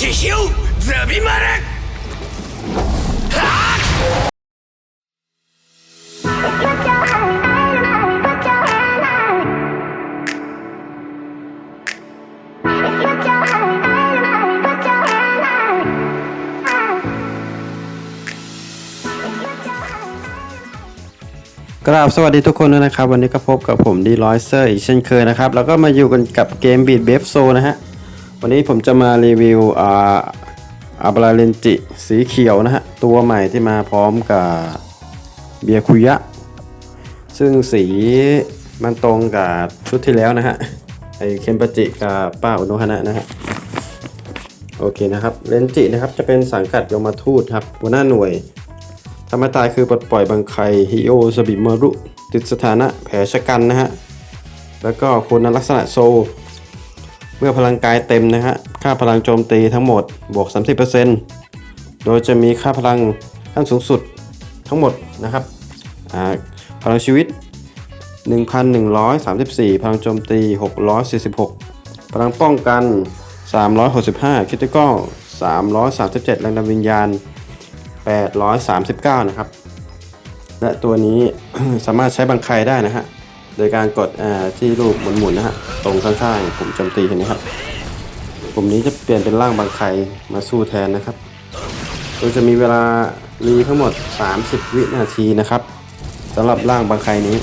シヒュザビマラ Put your hand out, put your hand out. Put your hand out, put your hand out. Put your hand กราบสวัสดีทุกคนด้วยนะครับ วันนี้ก็พบกับผมดีลอยเซอร์อีกเช่นเคยนะครับ แล้วก็มาอยู่กันกับเกม Beat b e f s o นะฮะ วันนี้ผมจะมารีวิวอาอาบราเลนจิสีเขียวนะฮะ ตัวใหม่ที่มาพร้อมกับเบียคุยะ ซึ่งสีมันตรงกับชุดที่แล้วนะฮะ ไอเคมปจิกับป้าอุโนฮนะนะฮะ โอเคนะครับ เลนจินะครับจะเป็นสังกัดยมทูตครับ หัวหน้าหน่วยธรรมตายคือปลดปล่อยบางไคฮิโอสบิมารุติดสถานะแผลชะกันนะฮะ แล้วก็คุณลักษณะโซ เมื่อพลังกายเต็มนะฮะค่าพลังโจมตีทั้งหมดบวก 30%โดยจะมีค่าพลังขั้นสูงสุดทั้งหมดนะครับพลังชีวิต 1,134 พลังโจมตี 646 พลังป้องกัน 365คิติกอล337 แรงดันวิญญาณ 839 นะครับ และตัวนี้สามารถใช้บังไคได้นะฮะ โดยการกดอ่าที่รูปหมุนๆนะฮะตรงข้างๆปุ่มโจมตีเห็นไหมครับปุ่มนี้จะเปลี่ยนเป็นร่างบังไคมาสู้แทนนะครับโดยจะมีเวลารีทั้งหมด 30 วินาทีนะครับสำหรับร่างบังไคนี้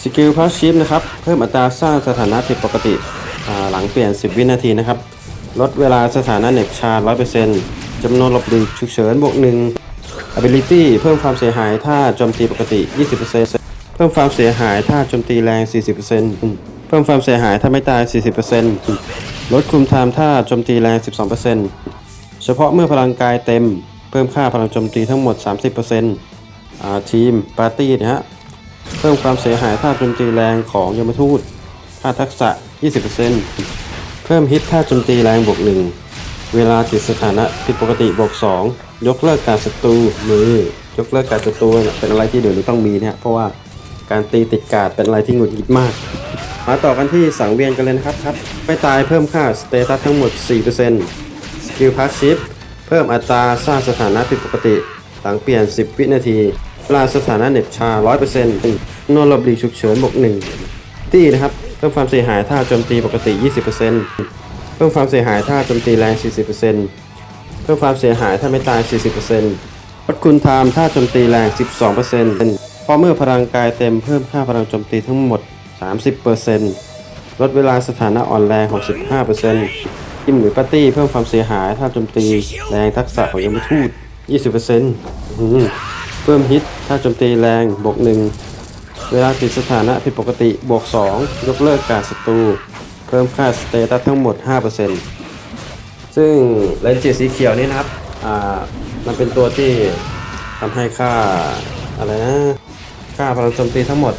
สกิลพาสชีฟนะครับเพิ่มอัตราสร้างสถานะผิดปกติหลังเปลี่ยน 10 วินาทีนะครับ ลดเวลาสถานะเหน็บชา100%จำนวนหลบหลีกฉุกเฉินบวก1 ability เพิ่มความเสียหายถ้าโจมตีปกติ 20% เพิ่มความเสียหายถ้าโจมตีแรง 40%เพิ่มความเสียหายถ้าไม่ตาย 40%ลดคุมไทม์ถ้าโจมตีแรง 12%เฉพาะเมื่อพลังกายเต็ม เพิ่มค่าพลังโจมตีทั้งหมด 30%อ่าทีมปาร์ตี้นะฮะ เพิ่มความเสียหายท่าโจมตีแรงของยมทูตท่าทักษะ 20%เพิ่มฮิตท่าโจมตีแรงบวก 1 เวลาติดสถานะผิดปกติบวก 2 ยกเลิกการศัตรูมือยกเลิกการศัตรูเนี่ยเป็นอะไรที่เดี๋ยวนี้ต้องมีเนี่ยเพราะว่า การตีติดกาดเป็นอะไรที่หงุดหงิดมาก มาต่อกันที่สังเวียนกันเลยนะครับครับ ไม่ตายเพิ่มค่าสเตตัสทั้งหมด 4%สกิลพาสชิฟเพิ่มอัตราสร้างสถานะผิดปกติ หลังเปลี่ยน 10 วินาทีเวลาสถานะเหน็บชา 100%นวลหลบหลีกฉุกเฉินบวก1ตีนะครับ เพิ่มความเสียหายถ้าโจมตีปกติ 20%เพิ่มความเสียหายถ้าโจมตีแรง 40%เพิ่มความเสียหายถ้าไม่ตาย 40%ลดคุณไทม์ถ้าโจมตีแรง 12% พอเมื่อพลังกายเต็มเพิ่มค่าพลังโจมตีทั้งหมด 30%ลดเวลาสถานะอ่อนแรง 65%ทิมหรือปาร์ตี้เพิ่มความเสียหายถ้าโจมตีแรงทักษะของยมทูต 20%เพิ่มฮิตถ้าโจมตีแรงบวก 1 เวลาติดสถานะผิดปกติบวก 2 ยกเลิกการศัตรู เพิ่มค่าสเตตัสทั้งหมด 5%ซึ่งเลนส์จีสีเขียวนี่นะครับ อ่า มันเป็นตัวที่ทำให้ค่าอะไรนะ ค่าพลังโจมตีทั้งหมด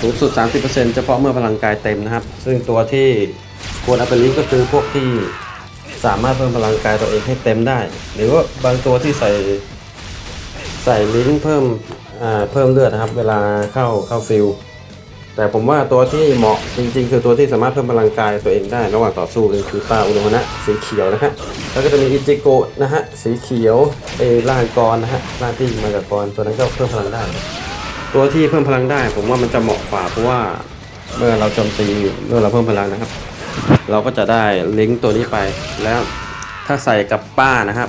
สูงสุด 30%เฉพาะเมื่อพลังกายเต็มนะครับ ซึ่งตัวที่ควรเอาไปลิงก์ก็คือพวกที่สามารถเพิ่มพลังกายตัวเองให้เต็มได้ หรือว่าบางตัวที่ใส่ใส่ลิงก์เพิ่มเพิ่มเลือดนะครับ เวลาเข้าเข้าฟิลแต่ผมว่าตัวที่เหมาะจริง ๆ คือตัวที่สามารถเพิ่มพลังกายตัวเองได้ ระหว่างต่อสู้เลยคือป้าอุโนนะสีเขียวนะฮะแล้วก็จะมีอิจิโกะนะฮะสีเขียวเอร่างกรนะฮะร่างที่มาจากกรตัวนั้นก็เพิ่มพลังได้ ตัวที่เพิ่มพลังได้ ผมว่ามันจะเหมาะกว่าเพราะว่าเมื่อเราโจมตีเมื่อเราเพิ่มพลังนะครับ เราก็จะได้ลิงก์ตัวนี้ไปแล้วถ้าใส่กับป้านะครับ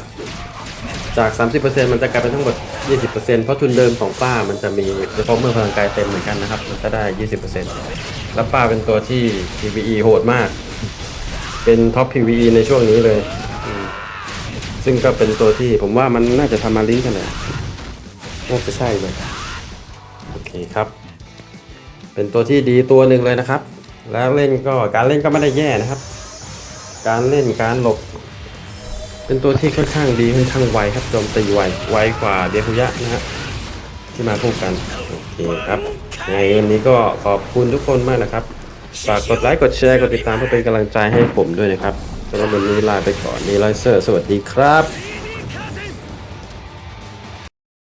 จาก 30%มันจะกลายเป็นทั้งหมด 20%เพราะทุนเดิมของป้ามันจะมีเฉพาะเมื่อพลังกายเต็มเหมือนกันนะครับ มันจะได้ 20%แล้วป้าเป็นตัวที่ PVE โหดมาก เป็นท็อป PVE ในช่วงนี้เลย ซึ่งก็เป็นตัวที่ผมว่ามันน่าจะทำมาลิงก์กันเลยน่าจะใช่เลย โอเครับ เป็นตัวที่ดีตัวหนึ่งเลยนะครับ แล้วเล่นก็การเล่นก็ไม่ได้แย่นะครับ การเล่นการหลบ เป็นตัวที่ค่อนข้างดีค่อนข้างไวครับโจมตีไวไวกว่าเดียคุยะนะฮะที่มาคู่กันโอเคครับยังไงวันนี้ก็ขอบคุณทุกคนมากนะครับฝากกดไลค์กดแชร์กดติดตามเพื่อเป็นกำลังใจให้ผมด้วยนะครับสำหรับวันนี้ลาไปก่อนนีไลเซอร์สวัสดีครับ